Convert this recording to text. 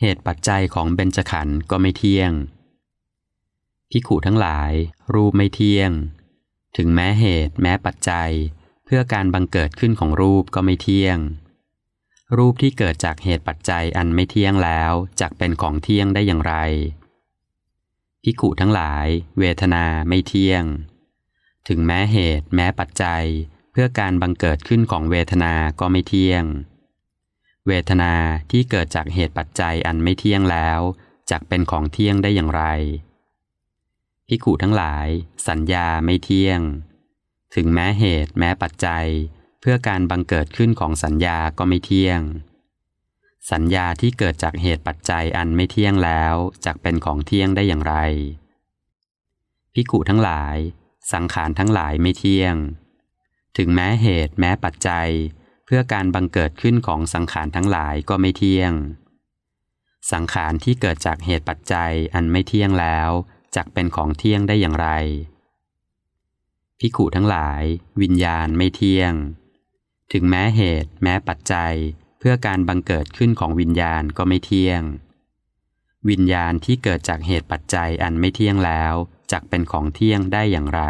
เหตุปัจจัยของเบญจขันธ์ก็ไม่เที่ยงพิขุทั้งหลาย รูปไม่เที่ยง ถึงแม้เหตุแม้ปัจจัย เพื่อการบังเกิดขึ้นของรูปก็ไม่เที่ยง รูปที่เกิดจากเหตุปัจจัยอันไม่เที่ยงแล้วจักเป็นของเที่ยงได้อย่างไรพิขุทั้งหลาย เวทนาไม่เที่ยง ถึงแม้เหตุแม้ปัจจัย เพื่อการบังเกิดขึ้นของเวทนาก็ไม่เที่ยง เวทนาที่เกิดจากเหตุปัจจัยอันไม่เที่ยงแล้วจักเป็นของเที่ยงได้อย่างไรพิขุทั้งหลาย สัญญาไม่เที่ยง ถึงแม้เหตุแม้ปัจจัย เพื่อการบังเกิดขึ้นของสัญญาก็ไม่เที่ยง สัญญาที่เกิดจากเหตุปัจจัยอันไม่เที่ยงแล้วจักเป็นของเที่ยงได้อย่างไรพิขุทั้งหลาย สังขารทั้งหลายไม่เที่ยง ถึงแม้เหตุแม้ปัจจัย เพื่อการบังเกิดขึ้นของสังขารทั้งหลายก็ไม่เที่ยง สังขารที่เกิดจากเหตุปัจจัยอันไม่เที่ยงแล้วจักเป็นของเที่ยงได้อย่างไรพิขุทั้งหลาย วิญญาณไม่เที่ยง ถึงแม้เหตุ แม้ปัจจัย เพื่อการบังเกิดขึ้นของวิญญาณก็ไม่เที่ยง วิญญาณที่เกิดจากเหตุปัจจัยอันไม่เที่ยงแล้วจักเป็นของเที่ยงได้อย่างไร